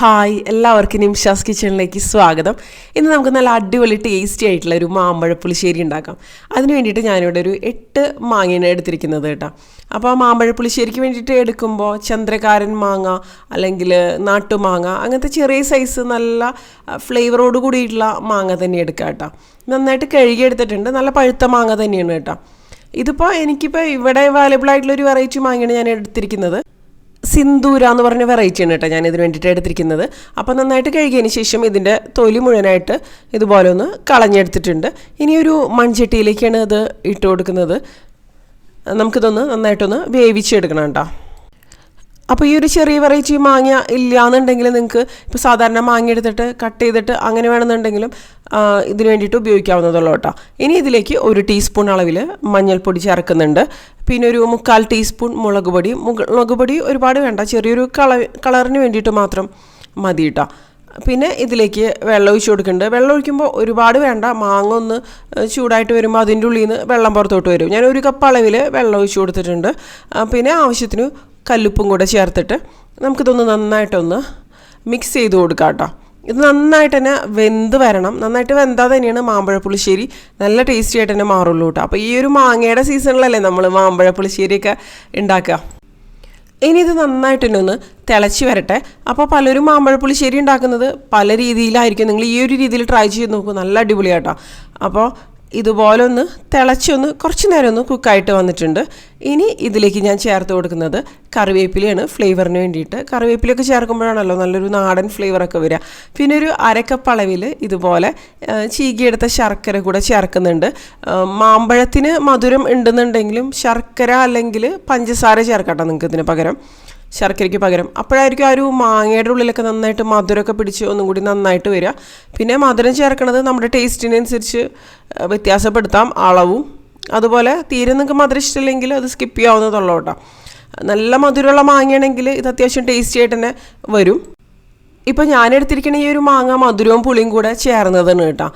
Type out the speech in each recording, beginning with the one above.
Hi എല്ലാവർക്കും നിംഷാസ് കിച്ചണിലേക്ക് സ്വാഗതം. ഇന്ന് നമുക്ക് നല്ല അടിപൊളി ടേസ്റ്റി ആയിട്ടുള്ള ഒരു മാമ്പഴ പുളിശ്ശേരി ഉണ്ടാക്കാം. അതിന് വേണ്ടിയിട്ട് ഞാനിവിടെ ഒരു എട്ട് മാങ്ങയാണ് എടുത്തിരിക്കുന്നത് കേട്ടോ. അപ്പോൾ ആ മാമ്പഴ പുളിശ്ശേരിക്ക് വേണ്ടിയിട്ട് എടുക്കുമ്പോൾ ചന്ദ്രകാരൻ മാങ്ങ അല്ലെങ്കിൽ നാട്ടുമാങ്ങ അങ്ങനത്തെ ചെറിയ സൈസ് നല്ല ഫ്ലേവറോട് കൂടിയിട്ടുള്ള മാങ്ങ തന്നെ എടുക്കുക കേട്ടോ. നന്നായിട്ട് കഴുകി എടുത്തിട്ടുണ്ട്. നല്ല പഴുത്ത മാങ്ങ തന്നെയാണ് കേട്ടോ. ഇതിപ്പോൾ എനിക്കിപ്പോൾ ഇവിടെ അവൈലബിൾ ആയിട്ടുള്ള ഒരു വെറൈറ്റി മാങ്ങയാണ് ഞാൻ എടുത്തിരിക്കുന്നത്. സിന്ദൂര എന്ന് പറഞ്ഞ വെറൈറ്റിയാണ് കേട്ടോ ഞാൻ ഇതിന് വേണ്ടിയിട്ട് എടുത്തിരിക്കുന്നത്. അപ്പോൾ നന്നായിട്ട് കഴുകിയതിന് ശേഷം ഇതിന്റെ തൊലി മുഴുവനായിട്ട് ഇതുപോലെ ഒന്ന് കളഞ്ഞെടുത്തിട്ടുണ്ട്. ഇനി ഒരു മൺചട്ടിയിലേക്കാണ് ഇത് ഇട്ട് കൊടുക്കുന്നത്. നമുക്കിതൊന്ന് നന്നായിട്ടൊന്ന് വേവിച്ചെടുക്കണം കേട്ടോ. അപ്പോൾ ഈ ഒരു ചെറിയ വെറൈറ്റി മാങ്ങ ഇല്ല എന്നുണ്ടെങ്കിൽ നിങ്ങൾക്ക് ഇപ്പോൾ സാധാരണ മാങ്ങ എടുത്തിട്ട് കട്ട് ചെയ്തിട്ട് അങ്ങനെ വേണമെന്നുണ്ടെങ്കിലും ഇതിന് വേണ്ടിയിട്ട് ഉപയോഗിക്കാവുന്നതുള്ളൂ കേട്ടോ. ഇനി ഇതിലേക്ക് ഒരു ടീസ്പൂൺ അളവിൽ മഞ്ഞൾപ്പൊടി ചേർക്കുന്നുണ്ട്. പിന്നെ ഒരു മുക്കാൽ ടീസ്പൂൺ മുളക് പൊടി. മുളക് പൊടി ഒരുപാട് വേണ്ട. ചെറിയൊരു കള കളറിന് വേണ്ടിയിട്ട് മാത്രം മതി കേട്ടോ. പിന്നെ ഇതിലേക്ക് വെള്ളം ഒഴിച്ച് കൊടുക്കുന്നുണ്ട്. വെള്ളം ഒഴിക്കുമ്പോൾ ഒരുപാട് വേണ്ട. മാങ്ങ ഒന്ന് ചൂടായിട്ട് വരുമ്പോൾ അതിന്റെ ഉള്ളിൽ നിന്ന് വെള്ളം പുറത്തോട്ട് വരും. ഞാൻ ഒരു കപ്പ് അളവിൽ വെള്ളം ഒഴിച്ച് കൊടുത്തിട്ടുണ്ട്. പിന്നെ ആവശ്യത്തിന് കല്ലുപ്പും കൂടെ ചേർത്തിട്ട് നമുക്കിതൊന്ന് നന്നായിട്ടൊന്ന് മിക്സ് ചെയ്ത് കൊടുക്കാം കേട്ടോ. ഇത് നന്നായിട്ട് തന്നെ വെന്ത് വരണം. നന്നായിട്ട് വെന്താൽ തന്നെയാണ് മാമ്പഴ പുളിശ്ശേരി നല്ല ടേസ്റ്റി ആയിട്ട് തന്നെ മാറുള്ളൂ കേട്ടോ. അപ്പോൾ ഈ ഒരു മാങ്ങയുടെ സീസണിലല്ലേ നമ്മൾ മാമ്പഴ പുളിശ്ശേരിയൊക്കെ ഉണ്ടാക്കുക. ഇനി ഇത് നന്നായിട്ട് തന്നെ ഒന്ന് തിളച്ച് വരട്ടെ. അപ്പോൾ പലരും മാമ്പഴ പുളിശ്ശേരി ഉണ്ടാക്കുന്നത് പല രീതിയിലായിരിക്കും. നിങ്ങൾ ഈ ഒരു രീതിയിൽ ട്രൈ ചെയ്ത് നോക്കൂ. നല്ല അടിപൊളിയാട്ടോ. അപ്പോൾ ഇതുപോലെ ഒന്ന് തിളച്ചൊന്ന് കുറച്ച് നേരം ഒന്ന് കുക്കായിട്ട് വന്നിട്ടുണ്ട്. ഇനി ഇതിലേക്ക് ഞാൻ ചേർത്ത് കൊടുക്കുന്നത് കറിവേപ്പിലയാണ് ഫ്ലേവറിന് വേണ്ടിയിട്ട്. കറിവേപ്പിലയൊക്കെ ചേർക്കുമ്പോഴാണല്ലോ നല്ലൊരു നാടൻ ഫ്ലേവറൊക്കെ വരിക. പിന്നെ ഒരു അരക്കപ്പ് അളവിൽ ഇതുപോലെ ചീകിയെടുത്ത ശർക്കര കൂടെ ചേർക്കുന്നുണ്ട്. മാമ്പഴത്തിന് മധുരം ഉണ്ടെന്നുണ്ടെങ്കിലും ശർക്കര അല്ലെങ്കിൽ പഞ്ചസാര ചേർക്കട്ടോ നിങ്ങൾക്ക് ഇതിന് പകരം. ശർക്കരയ്ക്ക് പകരം. അപ്പോഴായിരിക്കും ആ ഒരു മാങ്ങയുടെ ഉള്ളിലൊക്കെ നന്നായിട്ട് മധുരമൊക്കെ പിടിച്ച് ഒന്നും കൂടി നന്നായിട്ട് വരിക. പിന്നെ മധുരം ചേർക്കണത് നമ്മുടെ ടേസ്റ്റിനനുസരിച്ച് വ്യത്യാസപ്പെടുത്താം അളവും. അതുപോലെ തീരെ നിങ്ങൾക്ക് മധുരം ഇഷ്ടമില്ലെങ്കിൽ അത് സ്കിപ്പ് ചെയ്യാവുന്നതുള്ളൂ കേട്ടോ. നല്ല മധുരമുള്ള മാങ്ങയാണെങ്കിൽ ഇത് അത്യാവശ്യം ടേസ്റ്റി ആയിട്ട് തന്നെ വരും. ഇപ്പോൾ ഞാൻ എടുത്തിരിക്കുന്ന ഈ ഒരു മാങ്ങ മധുരവും പുളിയും കൂടെ ചേർന്നതാണ് കേട്ടോ.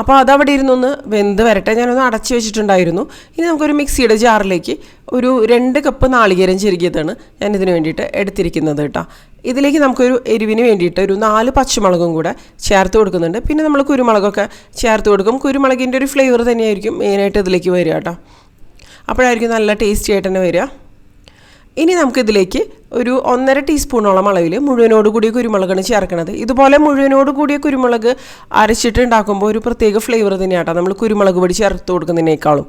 അപ്പോൾ അതവിടെ ഇരുന്നൊന്ന് വെന്ത് വരട്ടെ. ഞാനൊന്ന് അടച്ചു വെച്ചിട്ടുണ്ടായിരുന്നു. ഇനി നമുക്കൊരു മിക്സിയുടെ ജാറിലേക്ക് ഒരു രണ്ട് കപ്പ് നാളികേരം ചെരുകിയതാണ് ഞാൻ ഇതിന് വേണ്ടിയിട്ട് എടുത്തിരിക്കുന്നത് കേട്ടോ. ഇതിലേക്ക് നമുക്കൊരു എരിവിന് വേണ്ടിയിട്ട് ഒരു നാല് പച്ചമുളകും കൂടെ ചേർത്ത് കൊടുക്കുന്നുണ്ട്. പിന്നെ നമ്മൾ കുരുമുളകൊക്കെ ചേർത്ത് കൊടുക്കും. കുരുമുളകിന്റെ ഒരു ഫ്ലേവർ തന്നെയായിരിക്കും മെയിനായിട്ട് ഇതിലേക്ക് വരിക കേട്ടോ. അപ്പോഴായിരിക്കും നല്ല ടേസ്റ്റി ആയിട്ട് തന്നെ വരിക. ഇനി നമുക്കിതിലേക്ക് ഒരു ഒന്നര ടീസ്പൂണോളം അളവിൽ മുഴുവനോട് കൂടിയ കുരുമുളകാണ് ചേർക്കുന്നത് ഇതുപോലെ മുഴുവനോട് കൂടിയ കുരുമുളക് അരച്ചിട്ടുണ്ടാക്കുമ്പോൾ ഒരു പ്രത്യേക ഫ്ലേവർ തന്നെയാട്ടോ നമ്മൾ കുരുമുളക് പൊടി ചേർത്ത് കൊടുക്കുന്നതിനേക്കാളും.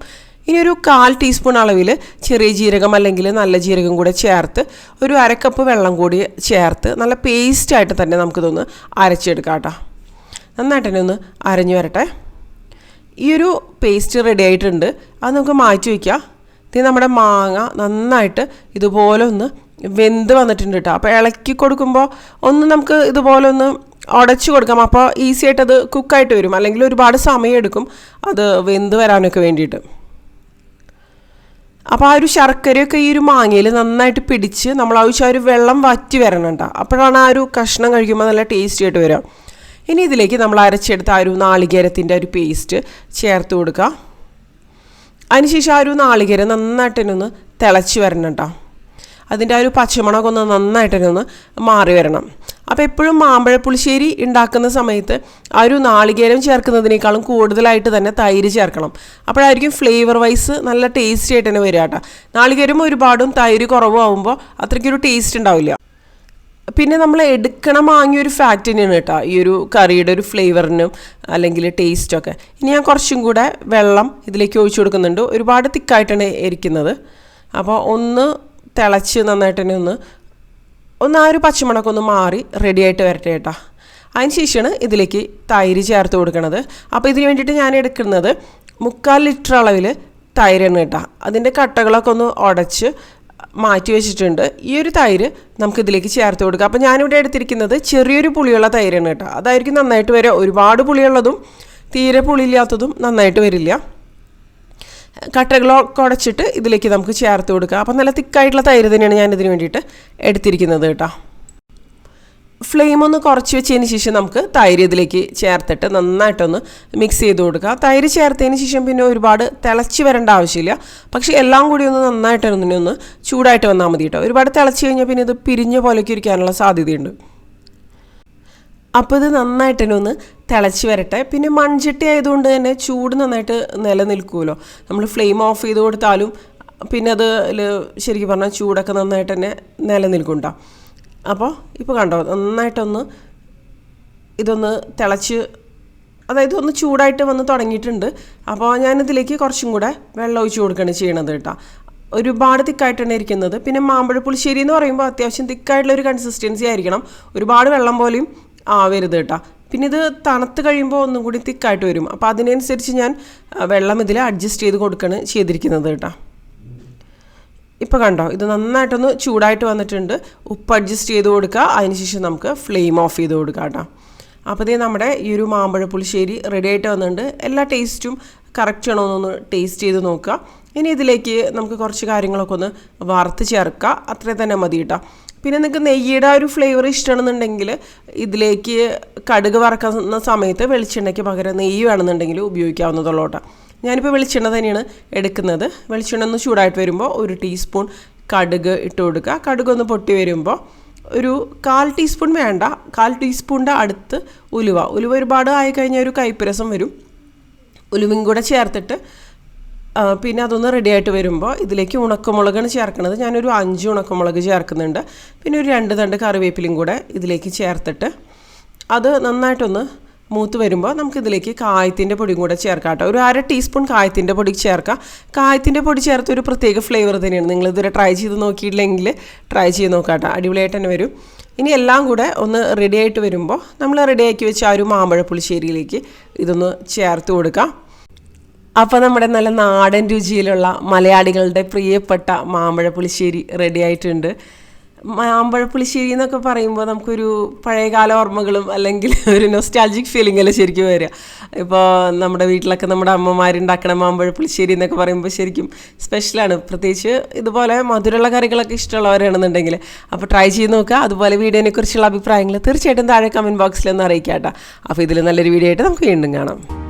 ഇനി ഒരു കാൽ ടീസ്പൂൺ അളവിൽ ചെറിയ ജീരകം അല്ലെങ്കിൽ നല്ല ജീരകം കൂടെ ചേർത്ത് ഒരു അരക്കപ്പ് വെള്ളം കൂടി ചേർത്ത് നല്ല പേസ്റ്റായിട്ട് തന്നെ നമുക്കിതൊന്ന് അരച്ചെടുക്കാം കേട്ടോ നന്നായിട്ട് തന്നെ ഒന്ന് അരഞ്ഞു വരട്ടെ. ഈ ഒരു പേസ്റ്റ് റെഡി ആയിട്ടുണ്ട്. അത് നമുക്ക് മാറ്റി വയ്ക്കാം. ഇത് നമ്മുടെ മാങ്ങ നന്നായിട്ട് ഇതുപോലെ ഒന്ന് വെന്ത് വന്നിട്ടുണ്ട് കേട്ടോ. അപ്പോൾ ഇളക്കി കൊടുക്കുമ്പോൾ ഒന്ന് നമുക്ക് ഇതുപോലെ ഒന്ന് ഉടച്ചു കൊടുക്കാം. അപ്പോൾ ഈസി ആയിട്ട് അത് കുക്കായിട്ട് വരും. അല്ലെങ്കിൽ ഒരുപാട് സമയം എടുക്കും അത് വെന്ത് വരാനൊക്കെ വേണ്ടിയിട്ട്. അപ്പോൾ ആ ഒരു ശർക്കരയൊക്കെ ഈ ഒരു മാങ്ങയിൽ നന്നായിട്ട് പിടിച്ച് നമ്മൾ ആവശ്യം ആ ഒരു വെള്ളം വറ്റി വരണം കേട്ടോ. അപ്പോഴാണ് ആ ഒരു കഷ്ണം കഴിക്കുമ്പോൾ നല്ല ടേസ്റ്റി ആയിട്ട് വരിക ഇനി ഇതിലേക്ക് നമ്മൾ അരച്ചെടുത്ത ആ ഒരു നാളികേരത്തിന്റെ ഒരു പേസ്റ്റ് ചേർത്ത് കൊടുക്കുക അതിനുശേഷം ആ ഒരു നാളികേരം നന്നായിട്ട് തന്നെ ഒന്ന് തിളച്ച് വരണം കേട്ടോ അതിന്റെ ആ ഒരു പച്ചമണമൊക്കെ ഒന്ന് നന്നായിട്ട് തന്നെ ഒന്ന് മാറി വരണം. അപ്പോൾ എപ്പോഴും മാമ്പഴപ്പുളിശ്ശേരി ഉണ്ടാക്കുന്ന സമയത്ത് ആ ഒരു നാളികേരം ചേർക്കുന്നതിനേക്കാളും കൂടുതലായിട്ട് തന്നെ തൈര് ചേർക്കണം. അപ്പോഴായിരിക്കും ഫ്ലേവർ വൈസ് നല്ല ടേസ്റ്റി ആയിട്ട് തന്നെ വരിക കേട്ടോ നാളികേരം ഒരുപാടും തൈര് കുറവും ആകുമ്പോൾ അത്രയ്ക്കൊരു ടേസ്റ്റ് ഉണ്ടാവില്ല. പിന്നെ നമ്മൾ എടുക്കണം വാങ്ങിയ ഒരു തന്നെയാണ് കേട്ടോ. ഈ ഒരു കറിയുടെ ഒരു ഫ്ലേവറിനും അല്ലെങ്കിൽ ടേസ്റ്റൊക്കെ ഇനി ഞാൻ കുറച്ചും കൂടെ വെള്ളം ഇതിലേക്ക് ഒഴിച്ചു കൊടുക്കുന്നുണ്ട്. ഒരുപാട് തിക്കായിട്ടാണ് ഇരിക്കുന്നത് അപ്പോൾ ഒന്ന് തിളച്ച് നന്നായിട്ട് തന്നെ ഒന്ന് ഒന്ന് ആ ഒരു പച്ചമുളക് ഒന്ന് മാറി റെഡി ആയിട്ട് വരട്ടെ കേട്ടോ. അതിന് ശേഷമാണ് ഇതിലേക്ക് തൈര് ചേർത്ത് കൊടുക്കണത്. അപ്പോൾ ഇതിന് വേണ്ടിയിട്ട് ഞാൻ എടുക്കുന്നത് മുക്കാൽ ലിറ്റർ അളവിൽ തൈരാണ് കേട്ടോ. അതിന്റെ കട്ടകളൊക്കെ ഒന്ന് ഉടച്ച് മാറ്റി വെച്ചിട്ടുണ്ട്. ഈ ഒരു തൈര് നമുക്ക് ഇതിലേക്ക് ചേർത്ത് കൊടുക്കാം. അപ്പോൾ ഞാനിവിടെ എടുത്തിരിക്കുന്നത് ചെറിയൊരു പുളിയുള്ള തൈരാണ് കേട്ടോ. അതായിരിക്കും നന്നായിട്ട് വരിക. ഒരുപാട് പുളിയുള്ളതും തീരെ പുളിയില്ലാത്തതും നന്നായിട്ട് വരില്ല. കട്ടകളോ കുടച്ചിട്ട് ഇതിലേക്ക് നമുക്ക് ചേർത്ത് കൊടുക്കാം. അപ്പം നല്ല തിക്കായിട്ടുള്ള തൈര് തന്നെയാണ് ഞാൻ ഇതിന് വേണ്ടിയിട്ട് എടുത്തിരിക്കുന്നത് കേട്ടോ. ഫ്ലെയിം ഒന്ന് കുറച്ച് വെച്ചതിന് ശേഷം നമുക്ക് തൈര് ഇതിലേക്ക് ചേർത്തിട്ട് നന്നായിട്ടൊന്ന് മിക്സ് ചെയ്ത് കൊടുക്കുക തൈര് ചേർത്തതിന് ശേഷം പിന്നെ ഒരുപാട് തിളച്ച് വരേണ്ട ആവശ്യമില്ല. പക്ഷേ എല്ലാം കൂടി ഒന്ന് നന്നായിട്ട് ഒന്ന് ചൂടായിട്ട് വന്നാൽ മതി കേട്ടോ. ഒരുപാട് തിളച്ച് കഴിഞ്ഞാൽ പിന്നെ ഇത് പിരിഞ്ഞ പോലൊക്കെ ഇരിക്കാനുള്ള സാധ്യതയുണ്ട്. അപ്പോൾ ഇത് നന്നായിട്ട് തന്നെ ഒന്ന് തിളച്ച് വരട്ടെ. പിന്നെ മൺചട്ടി ആയതുകൊണ്ട് തന്നെ ചൂട് നന്നായിട്ട് നിലനിൽക്കുമല്ലോ. നമ്മൾ ഫ്ലെയിം ഓഫ് ചെയ്ത് കൊടുത്താലും പിന്നെ അത് ശരിക്കും പറഞ്ഞാൽ ചൂടൊക്കെ നന്നായിട്ട് തന്നെ നിലനിൽക്കുന്നുണ്ടോ അപ്പോൾ ഇപ്പോൾ കണ്ടോ നന്നായിട്ടൊന്ന് ഇതൊന്ന് തിളച്ച് അതായത് ഒന്ന് ചൂടായിട്ട് വന്ന് തുടങ്ങിയിട്ടുണ്ട്. അപ്പോൾ ഞാനിതിലേക്ക് കുറച്ചും കൂടെ വെള്ളം ഒഴിച്ച് കൊടുക്കുകയാണ് ചെയ്യണത് കേട്ടോ. ഒരുപാട് തിക്കായിട്ടാണ് ഇരിക്കുന്നത്. പിന്നെ മാമ്പഴ പുളിശ്ശേരി എന്ന് പറയുമ്പോൾ അത്യാവശ്യം തിക്കായിട്ടുള്ള ഒരു കൺസിസ്റ്റൻസി ആയിരിക്കണം. ഒരുപാട് വെള്ളം പോലെയും ആവരുത് കേട്ടോ. പിന്നെ ഇത് തണുത്ത് കഴിയുമ്പോൾ ഒന്നും കൂടി തിക്കായിട്ട് വരും. അപ്പോൾ അതിനനുസരിച്ച് ഞാൻ വെള്ളം ഇതിൽ അഡ്ജസ്റ്റ് ചെയ്ത് കൊടുക്കുകയാണ് ചെയ്തിരിക്കുന്നത് കേട്ടോ. ഇപ്പോൾ കണ്ടോ ഇത് നന്നായിട്ടൊന്ന് ചൂടായിട്ട് വന്നിട്ടുണ്ട്. ഉപ്പ് അഡ്ജസ്റ്റ് ചെയ്ത് കൊടുക്കുക. അതിനുശേഷം നമുക്ക് ഫ്ലെയിം ഓഫ് ചെയ്ത് കൊടുക്കാം കേട്ടോ. അപ്പോൾ ഇതേ നമ്മുടെ ഈ ഒരു മാമ്പഴ പുളിശ്ശേരി റെഡി ആയിട്ട് വന്നിട്ടുണ്ട്. എല്ലാ ടേസ്റ്റും കറക്റ്റ് ആണോ എന്നൊന്ന് ടേസ്റ്റ് ചെയ്ത് നോക്കുക. ഇനി ഇതിലേക്ക് നമുക്ക് കുറച്ച് കാര്യങ്ങളൊക്കെ ഒന്ന് വറുത്ത് ചേർക്കുക. അത്രയും തന്നെ മതി കേട്ടോ. പിന്നെ നിങ്ങൾക്ക് നെയ്യുടെ ഒരു ഫ്ലേവർ ഇഷ്ടമാണെന്നുണ്ടെങ്കിൽ ഇതിലേക്ക് കടുക് വറക്കുന്ന സമയത്ത് വെളിച്ചെണ്ണയ്ക്ക് പകരം നെയ്യ് വേണമെന്നുണ്ടെങ്കിൽ ഉപയോഗിക്കാവുന്നതുള്ളൂ കേട്ടോ. ഞാനിപ്പോൾ വെളിച്ചെണ്ണ തന്നെയാണ് എടുക്കുന്നത്. വെളിച്ചെണ്ണ ഒന്ന് ചൂടായിട്ട് വരുമ്പോൾ ഒരു ടീസ്പൂൺ കടുക് ഇട്ട് കൊടുക്കുക. കടുക് ഒന്ന് പൊട്ടി വരുമ്പോൾ ഒരു കാൽ ടീസ്പൂൺ വേണ്ട. കാൽ ടീസ്പൂണിന്റെ അടുത്ത് ഉലുവ. ഉലുവ ഒരുപാട് ആയി കഴിഞ്ഞാൽ ഒരു കൈപ്പുരസം വരും. ഉലുവയും കൂടെ ചേർത്തിട്ട് പിന്നെ അതൊന്ന് റെഡിയായിട്ട് വരുമ്പോൾ ഇതിലേക്ക് ഉണക്കമുളകാണ് ചേർക്കുന്നത്. ഞാനൊരു അഞ്ച് ഉണക്കമുളക് ചേർക്കുന്നുണ്ട്. പിന്നെ ഒരു രണ്ട് തണ്ട് കറിവേപ്പിലും കൂടെ ഇതിലേക്ക് ചേർത്തിട്ട് അത് നന്നായിട്ടൊന്ന് മൂത്ത് വരുമ്പോൾ നമുക്കിതിലേക്ക് കായത്തിന്റെ പൊടിയും കൂടെ ചേർക്കാം കേട്ടോ. ഒരു അര ടീസ്പൂൺ കായത്തിന്റെ പൊടി ചേർക്കാം. കായത്തിന്റെ പൊടി ചേർത്ത് ഒരു പ്രത്യേക ഫ്ലേവർ തന്നെയാണ്. നിങ്ങൾ ഇതുവരെ ട്രൈ ചെയ്ത് നോക്കിയിട്ടില്ലെങ്കിൽ ട്രൈ ചെയ്ത് നോക്കാം കേട്ടോ. അടിപൊളിയായിട്ട് തന്നെ വരും. ഇനി എല്ലാം കൂടെ ഒന്ന് റെഡി ആയിട്ട് വരുമ്പോൾ നമ്മൾ റെഡിയാക്കി വെച്ച ആ ഒരു മാമ്പഴ പുളിശ്ശേരിയിലേക്ക് ഇതൊന്ന് ചേർത്ത് കൊടുക്കാം. അപ്പോൾ നമ്മുടെ നല്ല നാടൻ രുചിയിലുള്ള മലയാളികളുടെ പ്രിയപ്പെട്ട മാമ്പഴ പുളിശ്ശേരി റെഡി ആയിട്ടുണ്ട്. മാമ്പഴ പുളിശ്ശേരി എന്നൊക്കെ പറയുമ്പോൾ നമുക്കൊരു പഴയകാല ഓർമ്മകളും അല്ലെങ്കിൽ ഒരു നൊസ്റ്റാൾജിക് ഫീലിംഗ് അല്ലേ ശരിക്കും വരിക. ഇപ്പോൾ നമ്മുടെ വീട്ടിലൊക്കെ നമ്മുടെ അമ്മമാരുണ്ടാക്കണ മാമ്പഴ പുളിശ്ശേരി എന്നൊക്കെ പറയുമ്പോൾ ശരിക്കും സ്പെഷ്യലാണ് പ്രത്യേകിച്ച് ഇതുപോലെ മധുരമുള്ള കറികളൊക്കെ ഇഷ്ടമുള്ളവരാണെന്നുണ്ടെങ്കിൽ അപ്പോൾ ട്രൈ ചെയ്ത് നോക്കുക. അതുപോലെ വീഡിയോനെക്കുറിച്ചുള്ള അഭിപ്രായങ്ങൾ തീർച്ചയായിട്ടും താഴെ കമന്റ് ബോക്സിൽ ഒന്ന് അറിയിക്കാം കേട്ടോ അപ്പോൾ ഇതിൽ നല്ലൊരു വീഡിയോ ആയിട്ട് നമുക്ക് വീണ്ടും കാണാം.